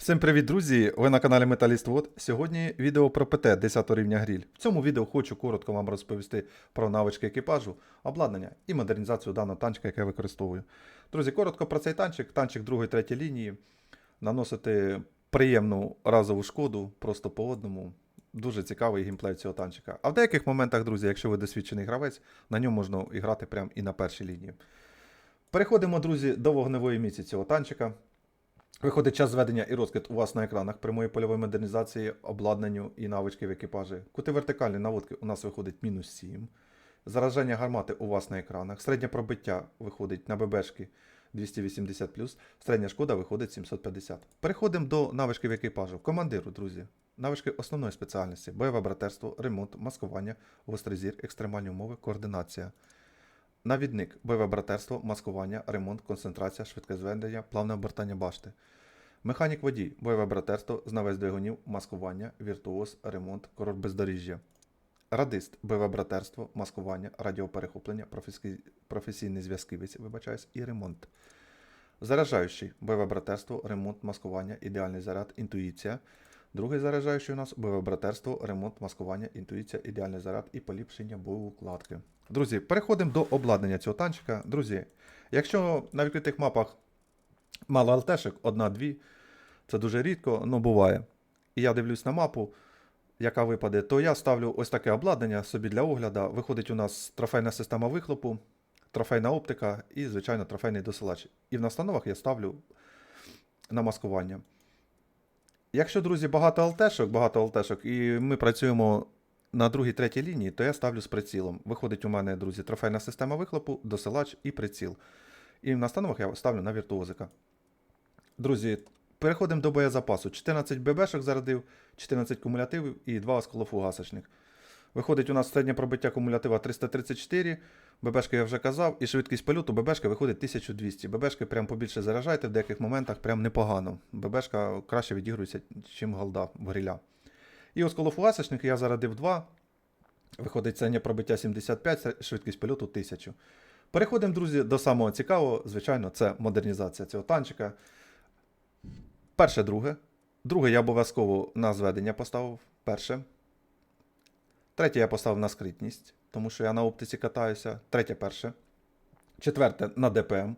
Всім привіт, друзі! Ви на каналі Металіст Вод. Сьогодні відео про ПТ 10 рівня гріль. В цьому відео хочу коротко вам розповісти про навички екіпажу, обладнання і модернізацію даного танчика, який я використовую. Друзі, коротко про цей танчик. Танчик 2-3 лінії. Наносити приємну разову шкоду просто по одному. Дуже цікавий геймплей цього танчика. А в деяких моментах, друзі, якщо ви досвідчений гравець, на ньому можна і грати прямо і на першій лінії. Переходимо, друзі, до вогневої міці цього танчика. Виходить час зведення і розкид у вас на екранах прямої польової модернізації, обладнанню і навички в екіпажі. Кути вертикальні наводки у нас виходить мінус 7. Зараження гармати у вас на екранах. Середнє пробиття виходить на ББшки 280, середня шкода виходить 750. Переходимо до навичків екіпажу. Командиру, друзі. Навички основної спеціальності: бойове братерство, ремонт, маскування, гострий зір, екстремальні умови, координація. Навідник, бойове братерство, маскування, ремонт, концентрація, швидке зведення, плавне обертання башти. Механік водій, бойове братерство, знавець двигунів, маскування, віртуоз, ремонт, курорт бездоріжжя. Радист, бойове братерство, маскування, радіоперехоплення, професійний зв'язківець, вибачаюсь, і ремонт. Заряджаючий, бойове братерство, ремонт, маскування, ідеальний заряд, інтуїція. Другий заряджаючий у нас бойове братерство, ремонт, маскування, інтуїція, ідеальний заряд і поліпшення боєукладки. Друзі, переходимо до обладнання цього танчика. Друзі, якщо на відкритих мапах мало ЛТшек, одна-дві, це дуже рідко, ну буває. І я дивлюсь на мапу, яка випаде, то я ставлю ось таке обладнання собі для огляду. Виходить у нас трофейна система вихлопу, трофейна оптика і, звичайно, трофейний досилач. І в настановах я ставлю на маскування. Якщо, друзі, багато алтешок, багато алтешок, і ми працюємо на другій, третій лінії, то я ставлю з прицілом. Виходить у мене, друзі, трофейна система вихлопу, досилач і приціл. І в настановах я ставлю на віртуозика. Друзі, переходимо до боєзапасу. 14 ББшок зарадив, 14 кумулятивів і 2 осколофугасочних. Виходить у нас середнє пробиття кумулятива 334, ББшки я вже казав, і швидкість польоту ББшка виходить 1200. ББшки прям побільше заряджайте, в деяких моментах прям непогано. ББшка краще відігрується, ніж голда в гриля. І осколофугасочник я зарадив 2. Виходить середнє пробиття 75, швидкість польоту 1000. Переходимо, друзі, до самого цікавого. Звичайно, це модернізація цього танчика. Перше, друге. Друге я обов'язково на зведення поставив. Перше. Третє я поставив на скритність, тому що я на оптиці катаюся. Третє перше. Четверте на ДПМ.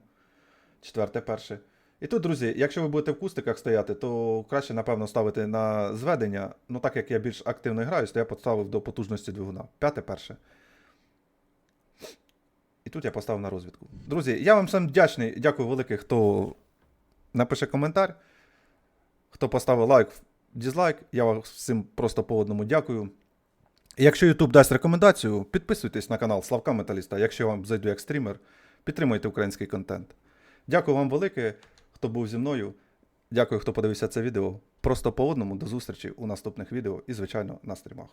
Четверте перше. І тут, друзі, якщо ви будете в кустиках стояти, то краще, напевно, ставити на зведення. Ну, так як я більш активно граю, то я поставив до потужності двигуна. П'яте перше. І тут я поставив на розвідку. Друзі, я вам всім вдячний. Дякую велике, хто напише коментар, хто поставив лайк, дізлайк. Я вам всім просто по одному дякую. Якщо YouTube дасть рекомендацію, підписуйтесь на канал Славка Металіста, якщо вам зайду як стрімер, підтримуйте український контент. Дякую вам велике, хто був зі мною. Дякую, хто подивився це відео. Просто по одному до зустрічі у наступних відео і, звичайно, на стрімах.